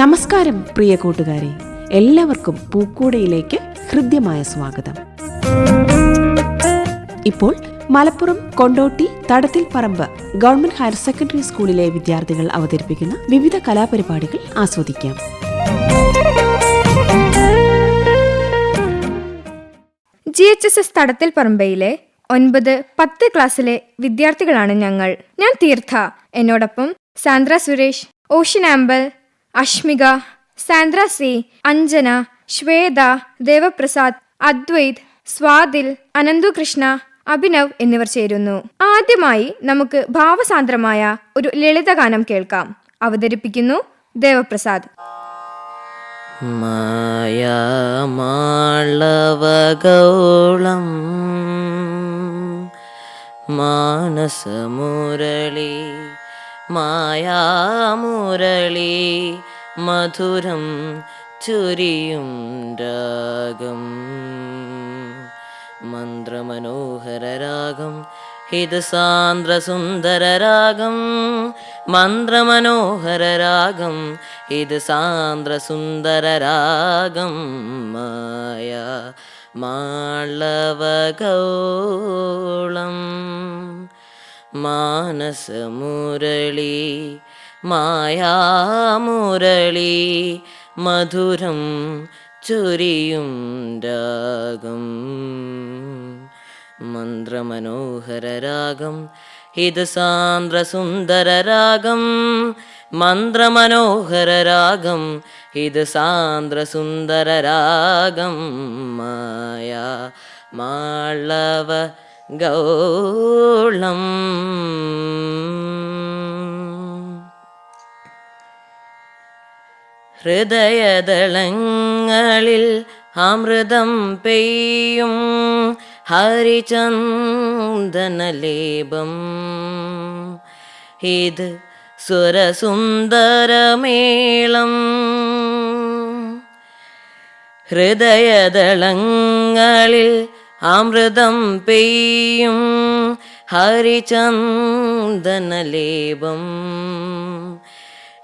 നമസ്കാരം പ്രിയ കൂട്ടുകാരെ. എല്ലാവർക്കും പൂക്കൂടയിലേക്ക് ഹൃദ്യമായ സ്വാഗതം. ഇപ്പോൾ മലപ്പുറം കൊണ്ടോട്ടി തടത്തിൽ പറമ്പ് ഗവൺമെന്റ് ഹയർ സെക്കൻഡറി സ്കൂളിലെ വിദ്യാർത്ഥികൾ അവതരിപ്പിക്കുന്ന വിവിധ കലാപരിപാടികൾ ആസ്വദിക്കാം. ജി എച്ച് എസ് എസ് തടത്തിൽ പറമ്പയിലെ ഒൻപത് പത്ത് ക്ലാസ്സിലെ വിദ്യാർത്ഥികളാണ് ഞങ്ങൾ. ഞാൻ തീർത്ഥ. എന്നോടൊപ്പം Sandra Suresh Ocean Ambal Ashmika Sandra C Anjana Shweta Devaprasad Advaith സ്വാതിൽ Ananthu Krishna Abhinav എന്നിവർ ചേരുന്നു. ആദ്യമായി നമുക്ക് ഭാവസാന്ദ്രമായ ഒരു ലളിതഗാനം കേൾക്കാം. അവതരിപ്പിക്കുന്നു ദേവപ്രസാദ്. മായാമാളവഗൗളം മാനസമുരളി മായാമുരളി മധുരം ചുരിയും രാഗം. മന്ത്രമനോഹരരാഗം ഇത് രാഗം മന്ത്രമനോഹരരാഗം ഇത് സാന്ദ്രസുന്ദരരാഗം മായ മാളവഗൗളം. മാനസമുരളി മായാമുരളി മധുരം ചൊരിയും രാഗം. മന്ത്രമനോഹരരാഗം ഇത് സാന്ദ്രസുന്ദരരാഗം മന്ത്രമനോഹരരാഗം ഇത് സാന്ദ്രസുന്ദരരാഗം മായ മാളവ ഗൗളം. ഹൃദയദളങ്ങളിൽ അമൃതം പെയ്യും ഹരിചന്ദനലേപം. ഇത് സുരസുന്ദരമേളം ഹൃദയദളങ്ങളിൽ അമൃതം പെയ്യും ഹരിചന്ദനലേപം.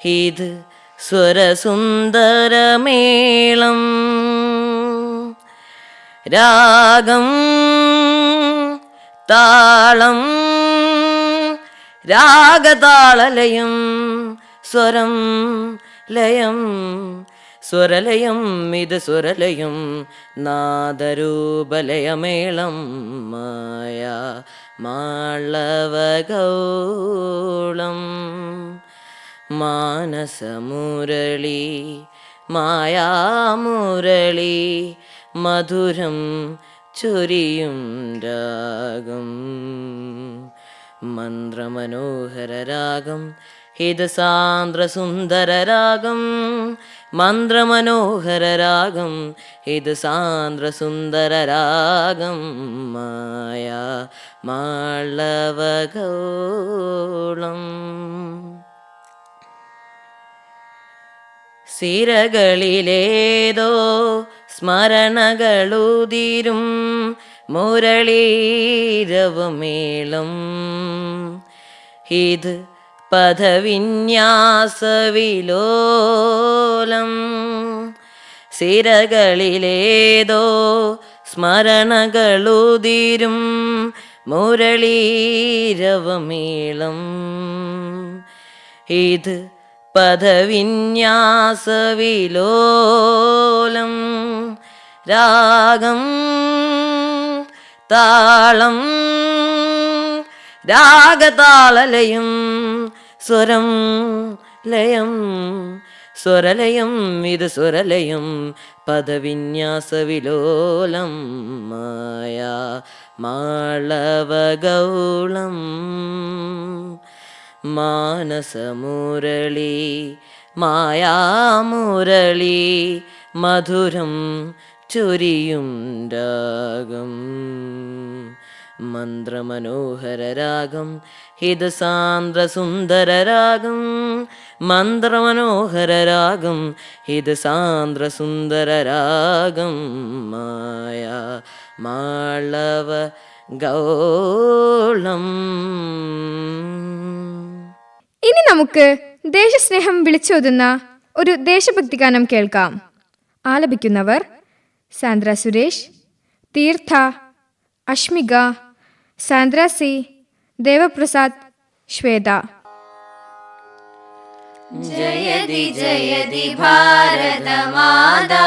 ഇത് സ്വരസുന്ദരമേളം. രാഗം താളം രാഗതാളലയം സ്വരം ലയം സ്വരലയം ഇത് സ്വരലയം നാദരൂപലയമേളം മായ മാളവഗൗളം മാനസമുരളി മായാമുരളി മധുരം ചൊരിയും രാഗം. മന്ത്രമനോഹരരാഗം രാഗം സാന്ദ്രസുന്ദരരാഗം മന്ത്രമനോഹരരാഗം ഇത് സാന്ദ്രസുന്ദരരാഗം മായ മാളവഗൗളം സിരകളിലേതോ സ്മരണകളുതിരും മുരളീരവുമേളും. ഇത് പദവിന്യാസവിലോലം. സിരകളിലേതോ സ്മരണകളുതിരും മുരളീരവമേളം. ഇത് പദവിന്യാസവിലോലം രാഗം താളം രാഗതാളലയം സ്വരം ലയം സ്വരലയം ഇത് സ്വരലയം പദവിന്യാസവിലോലം മായ മാളവഗൗളം മാനസമുരളി മായാമുരളി മധുരം ചൊരിയും രാഗം മന്ത്രമനോഹരരാഗം ഇത് സാന്ദ്രസുന്ദരരാഗം മന്ത്രമനോഹരരാഗം ഇത് സാന്ദ്രസുന്ദരരാഗം മായ മാളവ ഗൗളം. നമുക്ക് ദേശസ്നേഹം വിളിച്ചോതുന്ന ഒരു ദേശഭക്തി ഗാനം കേൾക്കാം. ആലപിക്കുന്നവർ സാന്ദ്ര സുരേഷ് തീർത്ഥ അഷ്മിക സാന്ദ്ര സി ദേവപ്രസാദ് ശ്വേത. ജയതി ജയതി ഭാരത മാതാ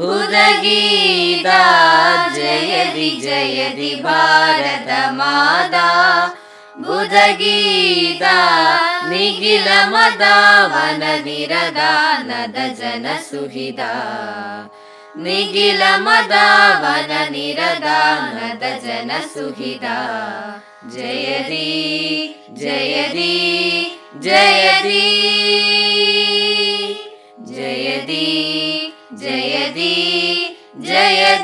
ബുധഗീത ജയതി ജയതി ഭാരത बुधगीता निखिल मदावन निरदानद जन सुहिता। निखिल मदावन निरदानद जन सुहिता। जय दी जय दी जय दी जय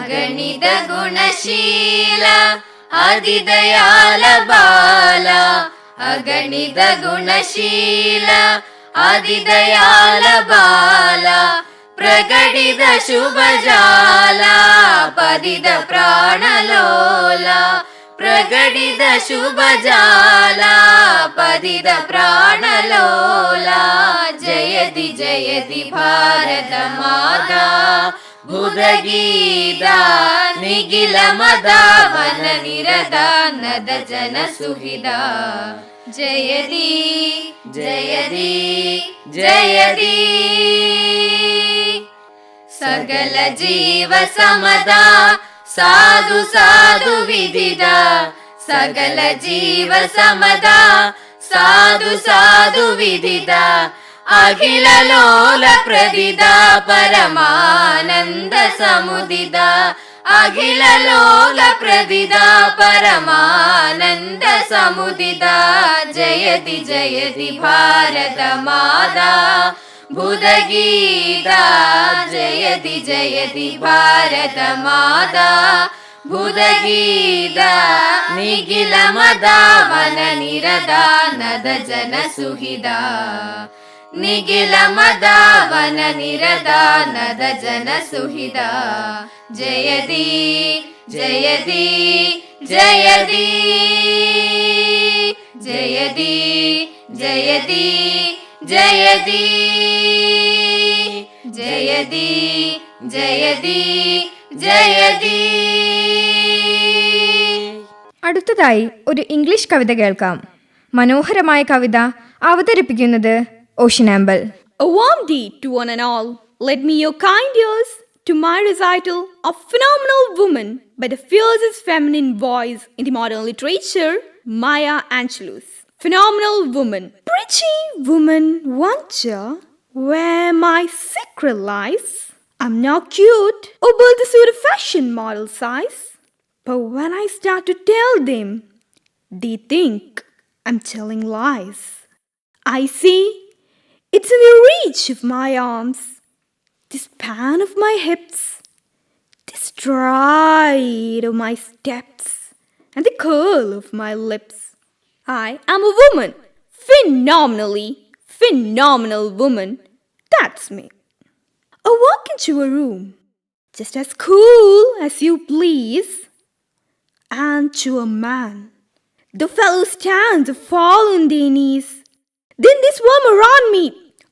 അഗണിത ഗുണശീല അതിദയാല ബാല. അഗണിത ഗുണശീല അതിദയാല ബാല. പ്രകടിത ശുഭജാല പതിത പ്രാണലോല. പ്രകടിത ശുഭജാല പതിത പ്രാണലോല. ജയതി ജയതി ഭാരത മാതാ. भुदगीता निखिलमदावननिरदानद जनसुहृदा जयदी जयदी जयदी सकलजीवसमदा साधु साधु विदिदा सकलजीवसमदा साधु साधु विदिदा अगिल लोल प्रदिदा परमानन्द समुदिदा अगिला प्रदिदा परमानन्द समुदिदा जयति जयति भारत मादा बुद जयति जयति भारत मादा बुद गीदा निखिल मदा वन निरदा नद जन सुहिदा ഭാരത ಮದಾವನ ನಿರದಾನದ ಜನ ಸುಹಿದ ಜಯದಿ ಜಯದಿ ಜಯದಿ ಜಯದಿ ಜಯದಿ ಜಯದಿ ജയതി ജയതി ജയതി അടുത്തതായി ഒരു ഇംഗ്ലീഷ് കവിത കേൾക്കാം. മനോഹരമായ കവിത അവതരിപ്പിക്കുന്നത് Ocean A warm deed to one and all. Let me your kind ears to my recital of phenomenal woman by the fiercest feminine voice in the modern literature, Maya Angelou. Phenomenal woman. Pretty woman, wonder where my secret lies. I'm not cute or built the suit of fashion model size. But when I start to tell them, they think I'm telling lies. I see it's in the reach of my arms, the span of my hips, the stride of my steps, and the curl of my lips. I am a woman, phenomenally phenomenal woman. That's me. I walk into a room, just as cool as you please, and to a man. The fellow stands fall on their knees. Then they swarm around me,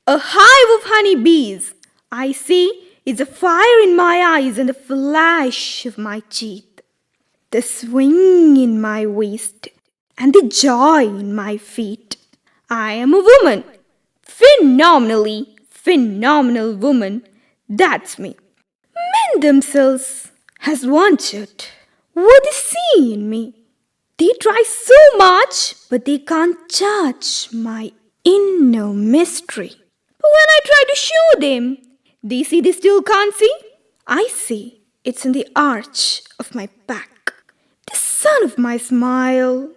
a hive of honey bees. I see it's a fire in my eyes and a flash of my teeth, the swing in my waist, and the joy in my feet. I am a woman, phenomenally phenomenal woman. That's me. Men themselves has wanted what they see in me. They try so much, but they can't touch my inner mystery. But when I try to show them, they see they still can't see. I see it's in the arch of my back, the sun of my smile,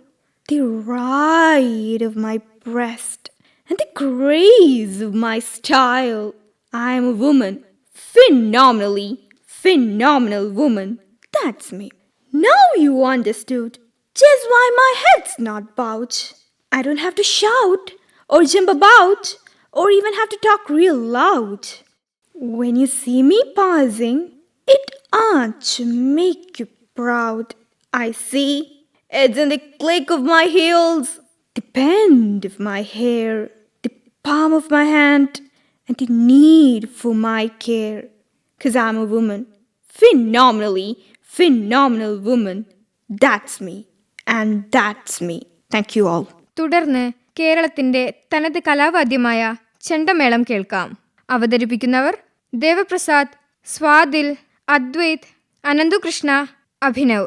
the ride of my breast, and the grace of my style. I am a woman, phenomenally, phenomenal woman. That's me. Now you understood just why my head's not bowed. I don't have to shout or jump about or even have to talk real loud. When you see me passing, it ought to make you proud. I see it's in the click of my heels, the bend of my hair, the palm of my hand, and the need for my care. Cause I'm a woman, phenomenally phenomenal woman. That's me, and that's me. Thank you all. തുടർന്ന് കേരളത്തിന്റെ തനത് കലാവാദ്യമായ ചെണ്ടമേളം കേൾക്കാം. അവതരിപ്പിക്കുന്നവർ ദേവപ്രസാദ് സ്വാതിൽ അദ്വൈത് അനന്തുകൃഷ്ണ അഭിനവ്.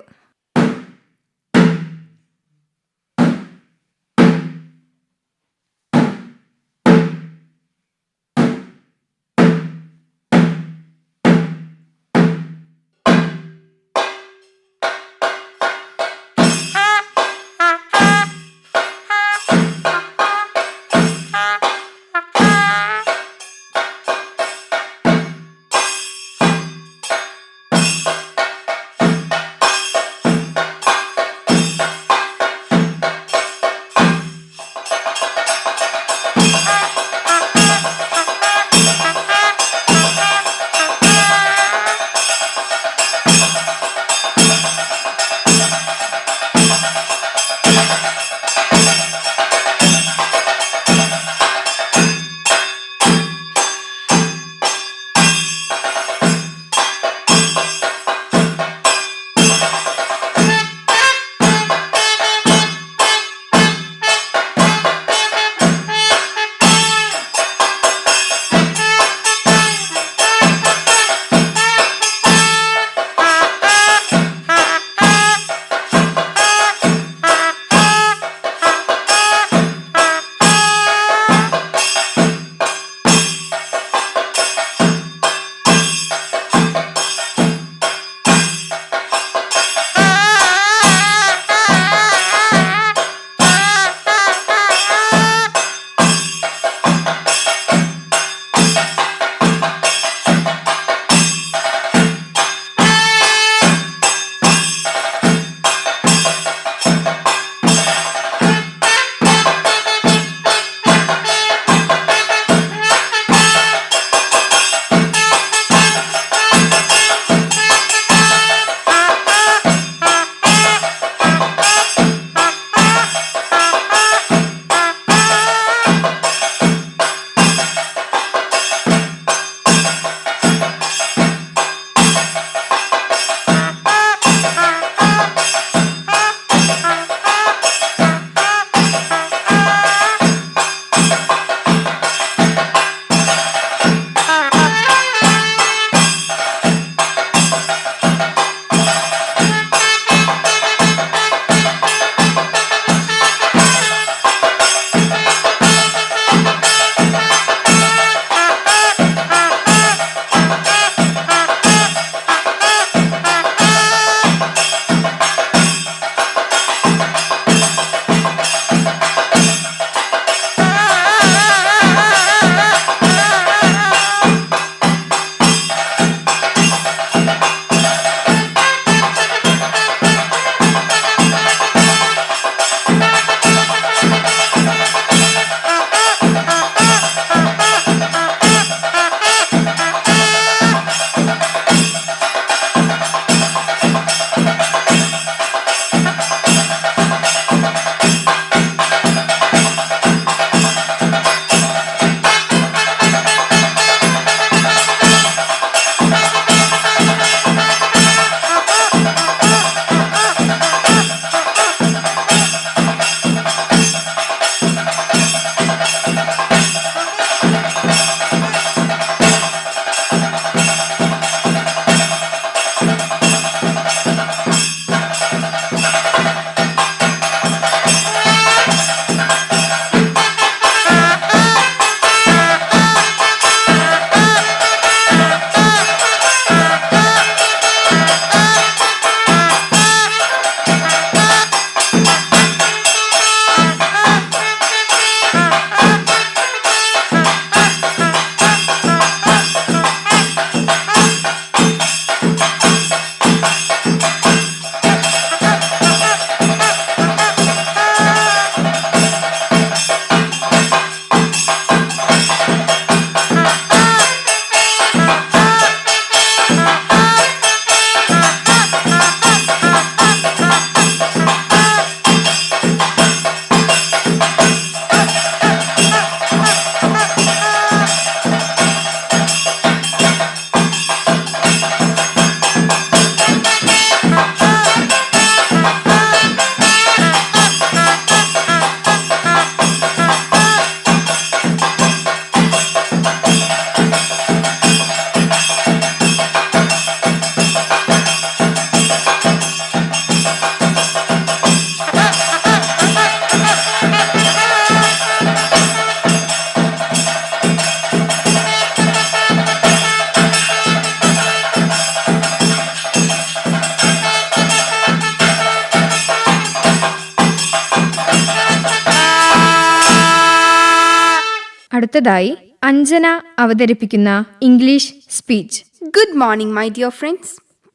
അടുത്തതായി അഞ്ജന അവതരിപ്പിക്കുന്ന English speech Good morning, my dear friends.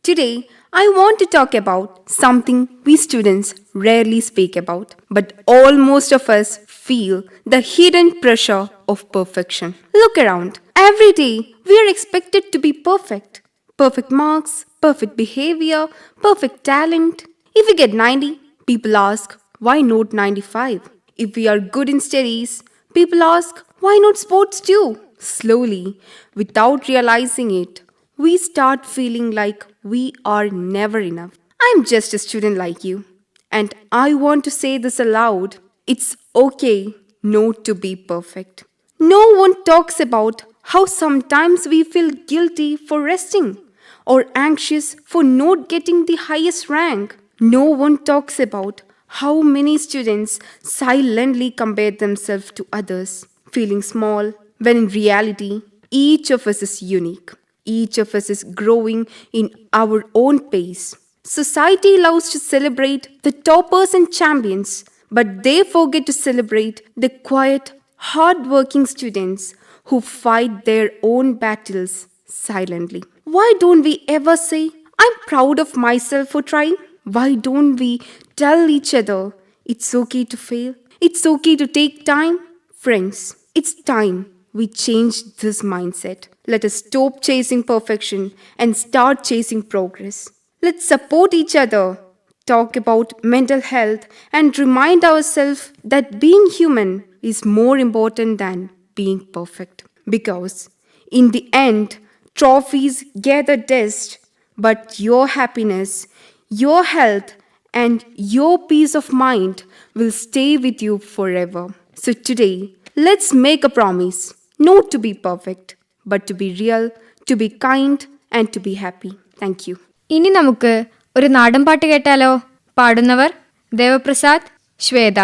Today, I want to talk about something we students rarely speak about, but all most of us feel the hidden pressure of perfection. Look around. Every day, we are expected to be perfect. Perfect marks, perfect behavior, perfect talent. If we get 90, people ask, why not 95? If we are good in studies, people ask, why not sports too? Slowly, without realizing it, we start feeling like we are never enough. I'm just a student like you, and I want to say this aloud. It's okay not to be perfect. No one talks about how sometimes we feel guilty for resting or anxious for not getting the highest rank. No one talks about how many students silently compare themselves to others, feeling small, when in reality, each of us is unique. Each of us is growing in our own pace. Society loves to celebrate the toppers and champions, but they forget to celebrate the quiet, hard-working students who fight their own battles silently. Why don't we ever say, I'm proud of myself for trying? Why don't we tell each other it's okay to fail? It's okay to take time? Friends, it's time we change this mindset. Let us stop chasing perfection and start chasing progress. Let's support each other, talk about mental health, and remind ourselves that being human is more important than being perfect. Because in the end, trophies gather dust, but your happiness, your health, and your peace of mind will stay with you forever. So today, let's make a promise. Not to be perfect, but to be real, to be kind, and to be happy. Thank you. ഇനി നമുക്ക് ഒരു നാടൻ പാട്ട് കേട്ടാലോ? പാടുന്നവർ ദേവപ്രസാദ് ശ്വേത.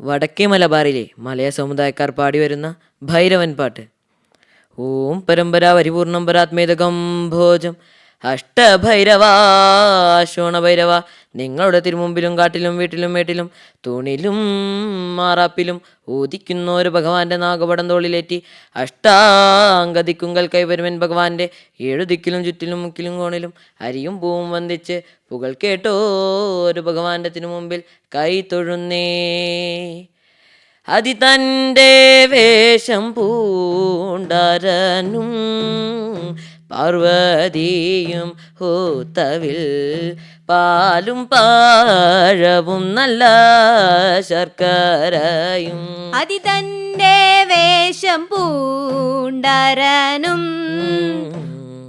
വടക്കേ മലബാറിലെ മലയ സമുദായക്കാർ പാടി വരുന്ന ഭൈരവൻ പാട്ട്. ഓം പരമ്പര പരിപൂർണം പരാത്മേതകം ഭോജം. അഷ്ടഭൈരവ ശോണഭൈരവ നിങ്ങളുടെ തിരുമുമ്പിലും കാട്ടിലും വീട്ടിലും മേട്ടിലും തുണിലും മാറാപ്പിലും ഊതിക്കുന്ന ഒരു ഭഗവാന്റെ നാഗപടം തോളിലേറ്റി അഷ്ടാംഗതിക്കുങ്കൽ കൈവരുമൻ ഭഗവാന്റെ ഏഴു ദിക്കിലും ചുറ്റിലും മുക്കിലും കോണിലും അരിയും പൂവും വന്ദിച്ച് പുകൾ കേട്ടോ ഒരു ഭഗവാന്റെ തിരുമുമ്പിൽ കൈ തൊഴുന്നേ. അതി തന്റെ വേഷം പൂണ്ടരനും പാർവതിയും ഹൂത്തവിൽ പാലും പാഴവും നല്ല ശർക്കരയും. അതി തന്റെ വേഷം പൂണ്ടരനും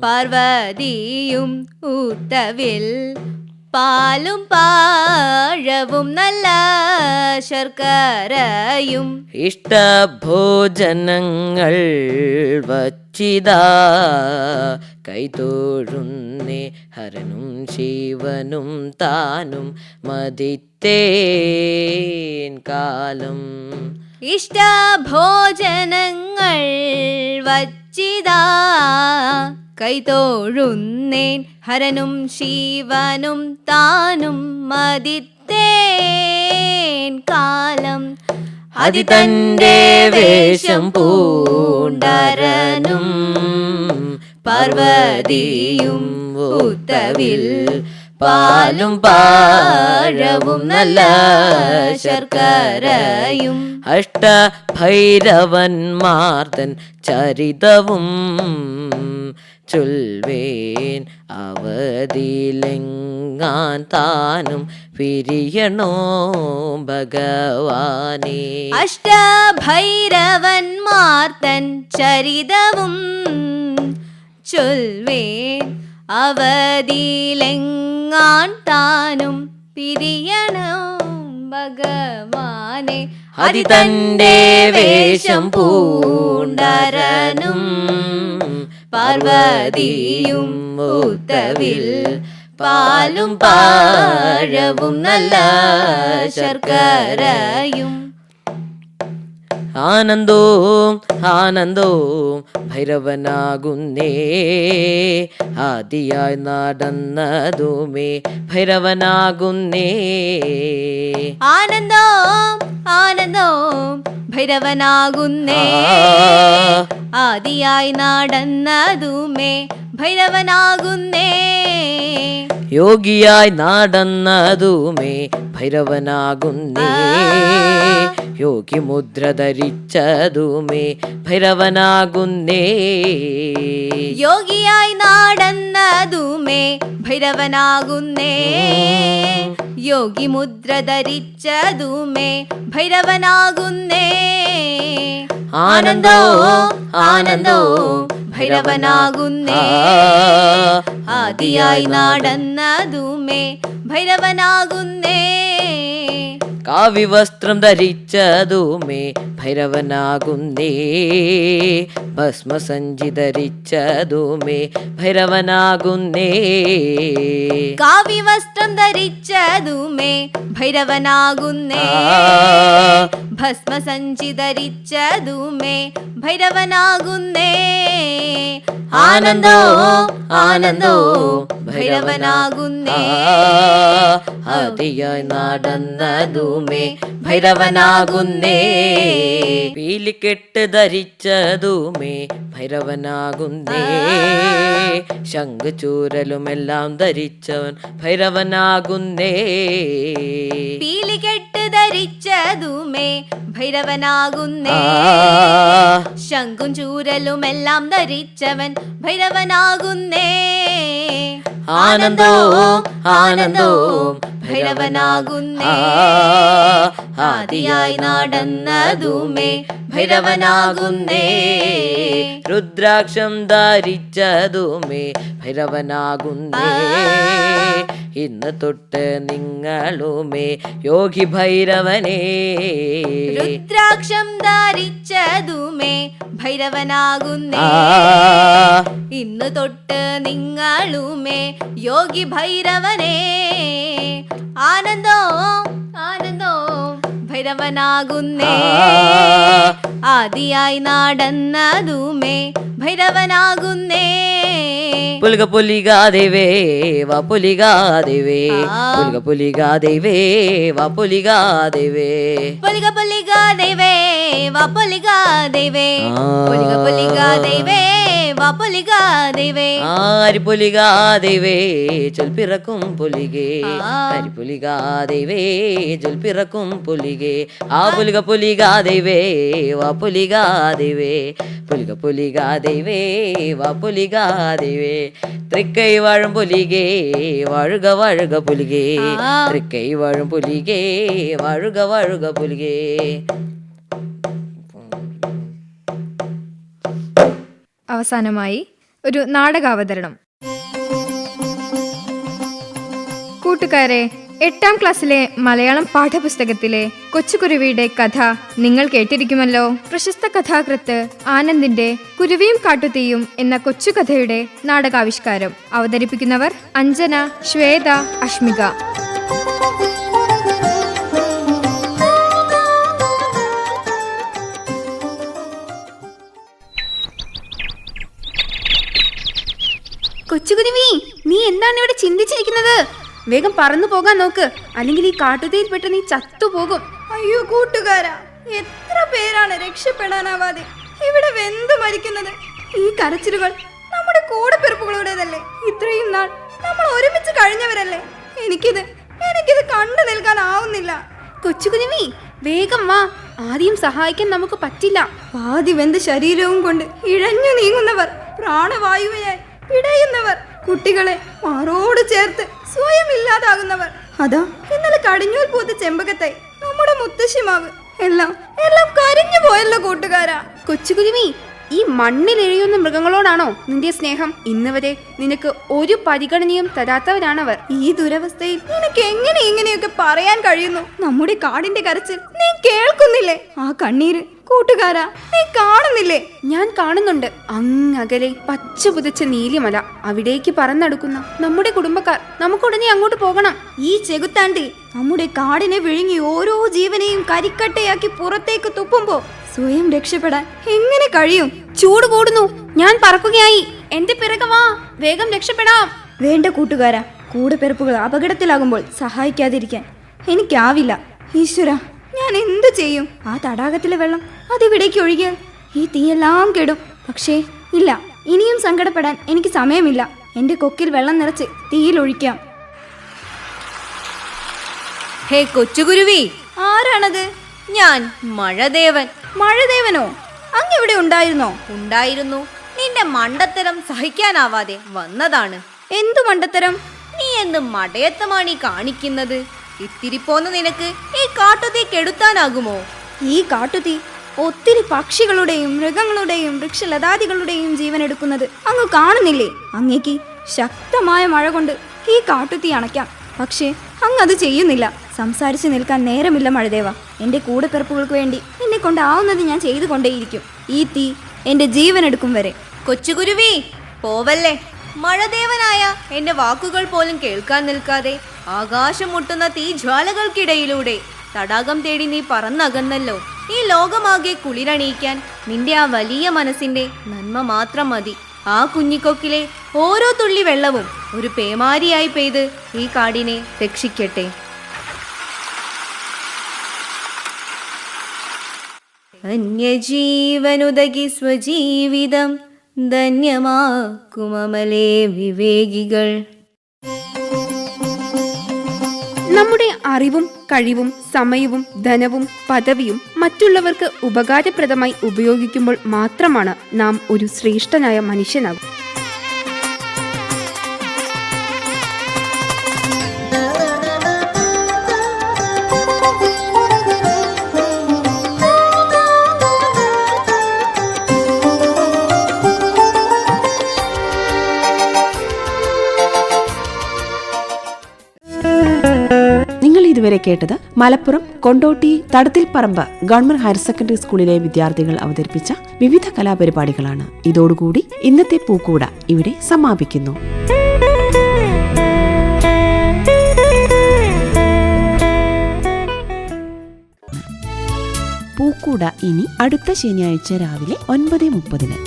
പാർവതിയും ഊത്തവിൽ പാലും പാഴവും നല്ല ശർക്കരയും. ഇഷ്ടഭോജനങ്ങൾ വച്ചിതാ. കൈതൊഴുന്നേ ഹരനും ശിവനും താനും മതിത്തേൻ കാലം. ഇഷ്ടഭോജനങ്ങൾ വച്ചിതാ കൈതോഴുന്നേൻ ഹരനും ശിവനും താനും മതിത്തേൻ കാലം. അതി തന്റെ വേഷം പൂണ്ടരനും പാർവതിയും ഊത്തവിൽ പാലും പാഴവും നല്ല ശർക്കരയും. അഷ്ടഭൈരവന്മാർത്തൻ ചരിതവും ചൊൽവേൻ അവതിലെങ്ങാൻ താനും പിരിയണോ ഭഗവാനെ? അഷ്ടഭൈരവന്മാർ മാർത്തൻ ചരിതവും ചൊൽവേൻ അവധിയിലെങ്ങാൻ താനും പിരിയണം ഭഗവാനെ. അതി തന്റെ വേഷം പൂണ്ടരനും. പാർവതിയും ഊത്തവിൽ പാലും പാഴവും നല്ല ശർക്കരയും. ആനന്ദവും ആനന്ദോ ഭൈരവനാകുന്നേ. ആദിയായി നടന്നതുമേ ഭൈരവനാകുന്നേ. ആനന്ദോ ആനന്ദോ ഭൈരവനാകുന്നേ. ആദിയായി നടന്നതുമേ ഭൈരവനാകുന്നേ. യോഗിയായി നടന്നതുമേ ഭൈരവനാകുന്നേ. യോഗി മുദ്ര ധരിച്ചതുമേ ഭൈരവനാകുന്നേ. യോഗിയായി നാടന്നതുമേ ഭൈരവനാകുന്നേ. യോഗി മുദ്ര ധരിച്ചതുമേ ഭൈരവനാകുന്നേ. ആനന്ദോ ആനന്ദോ ഭൈരവനാകുന്നേ. ആദിയായി നാടന്നതുമേ ഭൈരവനാകുന്നേ. കാവ്യവസ്ത്രം ധരിച്ചതുമേ ഭൈരവനാകുന്നേ. ഭസ്മസഞ്ചി ധരിച്ചതുമേ ഭൈരവനാകുന്നേ. കാവ്യവസ്ത്രം ധരിച്ചതുമേ ഭൈരവനാകുന്നേ. ഭസ്മസഞ്ചി ധരിച്ചതുമേ ഭൈരവനാകുന്നേ. ആനന്ദോ ആനന്ദോ ഭൈരവനാകുന്നേ. അതിയായി നടന്നതുമേ ഭൈരവനാകുന്നേ. പീലിക്കെട്ട് ധരിച്ചതുമേ ഭൈരവനാകുന്നേ. ശംഖ് ചൂരലുമെല്ലാം ധരിച്ചവൻ ഭൈരവനാകുന്നേ. പീലികെട്ട് ധരിച്ചതുമേ ഭൈരവനാകുന്നേ. ശംഖും ചൂരലുമെല്ലാം ധരിച്ചവൻ ഭൈരവനാകുന്നേ. ആനന്ദോ ആനന്ദോ ഭൈരവനാകുന്നേ. ആദിയായി നടന്നതുമേ ഭൈരവനാകുന്നേ. രുദ്രാക്ഷം ധരിച്ചതുമേ ഭൈരവനാകുന്നേ. ഇന്ന് തൊട്ട് നിങ്ങളുമേ യോഗി ഭൈരവനേ. രുദ്രാക്ഷം ധരിച്ചതുമേ ഭൈരവനാകുന്നേ. ഇന്ന് തൊട്ട് നിങ്ങളുമേ യോഗി ഭൈരവനേ. ആനന്ദോ ആനന്ദോ ഭൈരവനാകുന്നേ. ആദിയായി നടന്നതുമേ ഭൈരവനാകുന്നേ പുൽക പുലികാ ദേവേ വാ പുലികാ ദേവേ പുൽക പുലികാ ദേവേ വാ പുലികാ ദേവേ പൊലിക പൊലിക ദൈവേ വാ പൊലിക ദൈവേ ആ. പൊലിക പൊലിക ദൈവേ വാ പൊലിക ദൈവേ ആരിപുലികാ ദേവേ ചൊൽപ്പിറക്കും പുലികേ ആ. അരിപുലികാ ദേവേ ചൊൽപ്പിറക്കും പുലികേ ആ പുലിക പുലികാ ദേവേ വാ പുലികാ ദേവേ പുലിക പുലികാ ദേവേ വാ വപുലികാദിവേ തൃക്കൈ വാഴും പുലികേ വാഴുക വാഴുക പുലികേ. തൃക്കൈ വാഴും പുലികേ വാഴുക വാഴുക പുലികേ. അവസാനമായി ഒരു നാടകാവതരണം. കൂട്ടുകാരെ എട്ടാം ക്ലാസ്സിലെ മലയാളം പാഠപുസ്തകത്തിലെ കൊച്ചുകുരുവിയുടെ കഥ നിങ്ങൾ കേട്ടിരിക്കുമല്ലോ. പ്രശസ്ത കഥാകൃത്ത് ആനന്ദിന്റെ കുരുവിയും കാട്ടുതീയും എന്ന കൊച്ചുകഥയുടെ നാടകാവിഷ്കാരം അവതരിപ്പിക്കുന്നവർ അഞ്ജന ശ്വേത അഷ്മിക. വേഗം പറന്നു പോകാൻ നോക്ക്. അല്ലെങ്കിൽ ഈ കാട്ടുതീയിൽപ്പെട്ട് നീ ചത്തുപോകും അയ്യോ കൂട്ടുകാരാ. എത്ര പേരാണ് രക്ഷപ്പെടാനാവാതെ ഇവിടെ വെന്ത് മരിക്കുന്നത്? ഈ കരച്ചിലുകൾ നമ്മുടെ കൂടെ കൂടെപ്പിറപ്പുകളുടേതല്ലേ? ഇത്രയും നാൾ നമ്മൾ ഒരുമിച്ച് കഴിഞ്ഞവരല്ലേ? എനിക്കിത് എനിക്കിത് കണ്ടു നിൽക്കാനാവുന്നില്ല. കുഞ്ഞുമി വേഗം വാ. ആദ്യം സഹായിക്കാൻ നമുക്ക് പറ്റില്ല. പാതി വെന്ത ശരീരവും കൊണ്ട് ഇഴഞ്ഞു നീങ്ങുന്നവർ പ്രാണവായുവിനായി പിടയുന്നവർ കുട്ടികളെ മാറോട് ചേർത്ത് സ്വയം ഇല്ലാതാകുന്നവർ അതാ. ഇന്നലെ കടിഞ്ഞൂൽ പൂത്ത ചെമ്പകത്തെ നമ്മുടെ മുത്തശ്ശിമാവ് എല്ലാം എല്ലാം കരിഞ്ഞു പോയല്ലോ കൂട്ടുകാരാ. കൊച്ചുകുരുമി ഈ മണ്ണിൽ എഴിയുന്ന മൃഗങ്ങളോടാണോ നിന്റെ സ്നേഹം? ഇന്ന് വരെ നിനക്ക് ഒരു പരിഗണനയും തരാത്തവരാണവർ. ഈ ദുരവസ്ഥയിൽ നിനക്ക് എങ്ങനെ ഇങ്ങനെയൊക്കെ പറയാൻ കഴിയുന്നു? നമ്മുടെ കാടിന്റെ കരച്ചിൽ നീ കേൾക്കുന്നില്ലേ? ആ കണ്ണീര് കൂട്ടുകാരാ നീ കാണുന്നില്ലേ? ഞാൻ കാണുന്നുണ്ട്. അങ്ങകലെ പച്ച പുതച്ച നീലിമല അവിടേക്ക് പറന്നടുക്കുന്ന നമ്മുടെ കുടുംബക്കാർ നമുക്കുടനെ അങ്ങോട്ട് പോകണം. ഈ ചെകുത്താണ്ടി നമ്മുടെ കാടിനെ വിഴുങ്ങി ഓരോ ജീവനെയും കരിക്കട്ടയാക്കി പുറത്തേക്ക് തുപ്പുമ്പോ സ്വയം രക്ഷപ്പെടാൻ എങ്ങനെ കഴിയും? ചൂട് കൂടുന്നു. ഞാൻ പറക്കുകയായി. എന്റെ പിറകെ വാ. വേഗം രക്ഷപ്പെടാം. വേണ്ട കൂട്ടുകാരാ. കൂടെ പിറപ്പുകൾ അപകടത്തിലാകുമ്പോൾ സഹായിക്കാതിരിക്കാൻ എനിക്കാവില്ല. ഈശ്വര ഞാൻ എന്തു ചെയ്യും? ആ തടാകത്തിലെ വെള്ളം അതിവിടേക്ക് ഒഴുകിയാൽ ഈ തീയെല്ലാം കെടും. പക്ഷേ ഇല്ല. ഇനിയും സങ്കടപ്പെടാൻ എനിക്ക് സമയമില്ല. എന്റെ കൊക്കിൽ വെള്ളം നിറച്ച് തീയിലൊഴിക്കാം ഹേ കൊച്ചുകുരുവി. ആരാണത്? ഞാൻ മഴദേവൻ. മഴദേവനോ? അങ്ങ് ഇവിടെ ഉണ്ടായിരുന്നോ? ഉണ്ടായിരുന്നു. നിന്റെ മണ്ടത്തരം സഹിക്കാനാവാതെ വന്നതാണ്. എന്തു മണ്ടത്തരം? നീ എന്ത് മടയത്തമാണ് ഈ കാണിക്കുന്നത്? ഇത്തിരി പോന്ന നിനക്ക് ഈ കാട്ടുതീ കെടുത്താനാകുമോ? ഈ കാട്ടുതീ ഒത്തിരി പക്ഷികളുടെയും മൃഗങ്ങളുടെയും വൃക്ഷലതാദികളുടെയും ജീവൻ എടുക്കുന്നത് അങ്ങ് കാണുന്നില്ലേ? അങ്ങേക്ക് ശക്തമായ മഴ കൊണ്ട് ഈ കാട്ടുതീ അണയ്ക്കാം. പക്ഷേ അങ്ങ് അത് ചെയ്യുന്നില്ല. സംസാരിച്ചു നിൽക്കാൻ നേരമില്ല മഴദേവ. എന്റെ കൂടെപ്പിറപ്പുകൾക്ക് വേണ്ടി എന്നെ കൊണ്ടാവുന്നത് ഞാൻ ചെയ്തു കൊണ്ടേയിരിക്കും. ഈ തീ എന്റെ ജീവൻ എടുക്കും വരെ. കൊച്ചുകുരുവി പോവല്ലേ? മഴദേവനായ എന്റെ വാക്കുകൾ പോലും കേൾക്കാൻ നിൽക്കാതെ ആകാശം മുട്ടുന്ന തീ ജ്വാലകൾക്കിടയിലൂടെ തടാകം തേടി നീ പറന്നകന്നല്ലോ. ഈ ലോകമാകെ കുളിരണിയിക്കാൻ നിന്റെ ആ വലിയ മനസ്സിന്റെ നന്മ മാത്രം മതി. ആ കുഞ്ഞിക്കൊക്കിലെ ഓരോ തുള്ളി വെള്ളവും ഒരു പേമാരിയായി പെയ്ത് ഈ കാടിനെ രക്ഷിക്കട്ടെ. അന്യജീവനുതകി സ്വജീവിതം ധന്യമാക്കുമലേ വിവേകികൾ. നമ്മുടെ അറിവും കഴിവും സമയവും ധനവും പദവിയും മറ്റുള്ളവർക്ക് ഉപകാരപ്രദമായി ഉപയോഗിക്കുമ്പോൾ മാത്രമാണ് നാം ഒരു ശ്രേഷ്ഠനായ മനുഷ്യനാകും ഇതുവരെ കേട്ടത് Malappuram Kondotty Thadathilparamba government higher secondary സ്കൂളിലെ വിദ്യാർത്ഥികൾ അവതരിപ്പിച്ച വിവിധ കലാപരിപാടികളാണ്. ഇതോടുകൂടി ഇന്നത്തെ പൂക്കൂട ഇവിടെ സമാപിക്കുന്നു. പൂക്കൂട ഇനി അടുത്ത ശനിയാഴ്ച രാവിലെ ഒൻപത് മുപ്പതിന്.